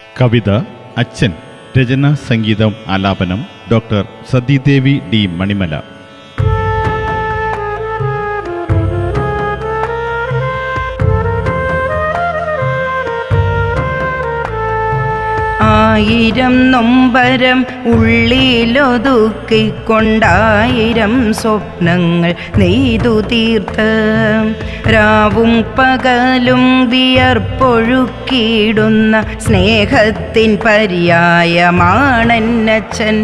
കവിത അച്ഛൻ രചന സംഗീതം ആലാപനം ഡോക്ടർ സതീദേവി ഡി മണിമല. ആയിരം നൊമ്പരം ഉള്ളിലൊതുക്കിക്കൊണ്ടായിരം സ്വപ്നങ്ങൾ നെയ്തു തീർത്ത്. രാവും പകലും വിയർപ്പൊഴുക്കിയിടുന്ന സ്നേഹത്തിൻ പര്യായമാണെന്നച്ഛൻ.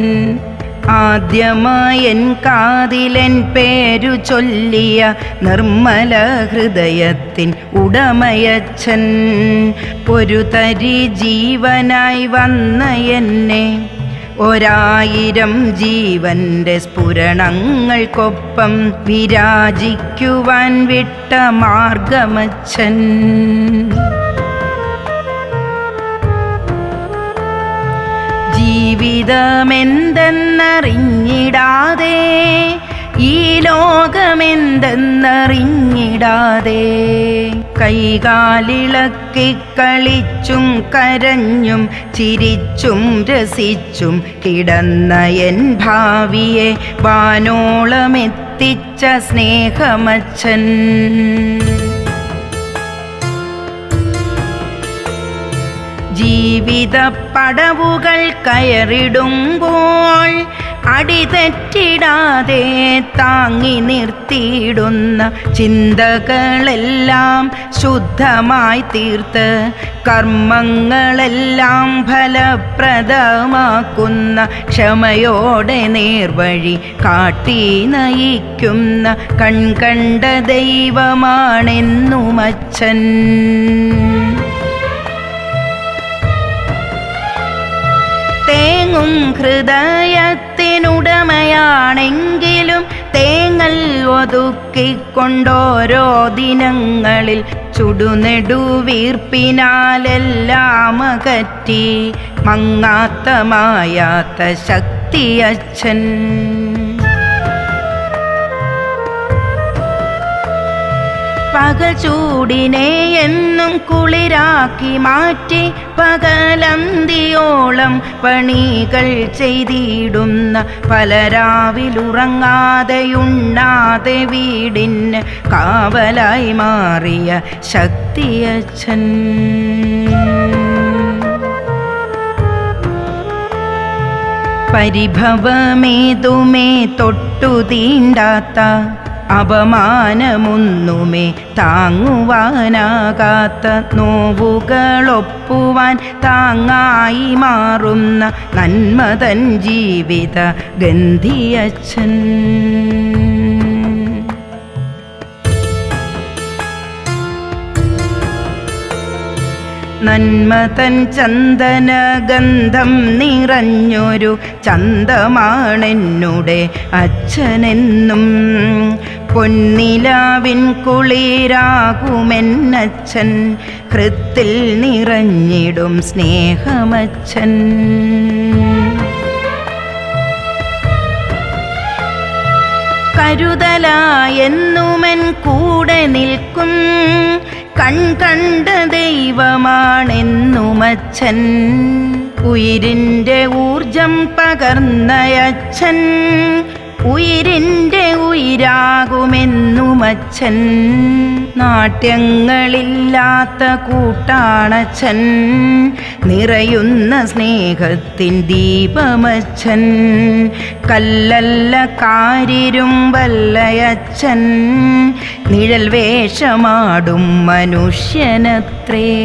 ആദ്യമായൻ കാതിലൻ പേരു ചൊല്ലിയ നിർമ്മല ഹൃദയത്തിൻ ഉടമയച്ഛൻ. പൊരുതരി തരി ജീവനായി വന്ന എന്നെ ഒരായിരം ജീവന്റെ സ്ഫുരണങ്ങൾക്കൊപ്പം വിരാജിക്കുവാൻ വിട്ട മാർഗമച്ഛൻ. ജീവിതമെന്തെന്നറിഞ്ഞിടാതെ ഈ ലോകമെന്തെന്നറിഞ്ഞിടാതെ കൈകാലിളക്കി കളിച്ചും കരഞ്ഞും ചിരിച്ചും രസിച്ചും കിടന്ന എൻ ഭാവിയെ വാനോളമെത്തിച്ച സ്നേഹമച്ഛൻ. ജീവിത പടവുകൾ കയറിടുമ്പോൾ അടിതെറ്റിടാതെ താങ്ങി നിർത്തിയിടുന്ന ചിന്തകളെല്ലാം ശുദ്ധമായി തീർത്ത് കർമ്മങ്ങളെല്ലാം ഫലപ്രദമാക്കുന്ന ക്ഷമയോടെ നേർവഴി കാട്ടി നയിക്കുന്ന കൺകണ്ട ദൈവമാണെന്നുമച്ഛൻ. ഹൃദയത്തിനുടമയാണെങ്കിലും തേങ്ങൽ ഒതുക്കിക്കൊണ്ടോരോ ദിനങ്ങളിൽ ചുടുനെടുവീർപ്പിനാലെല്ലാം അകറ്റി മങ്ങാത്ത മായാത്ത ശക്തിയച്ഛൻ. പകചൂടിനെ എന്നും കുളിരാക്കി മാറ്റി പകലന്തിയോളം പണികൾ ചെയ്തിടുന്ന പലരാവിലുറങ്ങാതെയുണ്ണാതെ വീടിന് കാവലായി മാറിയ ശക്തിയച്ഛൻ. പരിഭവമേതുമേ തൊട്ടു തീണ്ടാത്ത അപമാനമൊന്നുമേ താങ്ങുവാനാകാത്ത നോവുകളൊപ്പുവാൻ താങ്ങായി മാറുന്ന നന്മതൻ ജീവിത ഗന്ധിയച്ഛൻ. നന്മതൻ ചന്ദന ഗന്ധം നിറഞ്ഞൊരു ചന്തമാണെന്നുടെ അച്ഛനെന്നും പൊന്നിലാവിൻ കുളിരാകുമെന്നച്ഛൻ ഹൃത്തിൽ നിറഞ്ഞിടും സ്നേഹമച്ഛൻ. കരുതലായെന്നുമൻ കൂടെ നിൽക്കും കൺ കണ്ട ദൈവമാണെന്നുമച്ഛൻ. ഉയിരിന്റെ ഊർജം പകർന്നയച്ഛൻ ഉയിരിന്റെ ഉയിരാകുമെന്നുമച്ഛൻ നാട്യങ്ങളില്ലാത്ത കൂട്ടാണച്ഛൻ. നിറയുന്ന സ്നേഹത്തിൻ ദീപമച്ഛൻ കല്ലല്ല കാരിരും വല്ലയച്ഛൻ. നിഴൽ വേഷമാടും മനുഷ്യനത്രേ.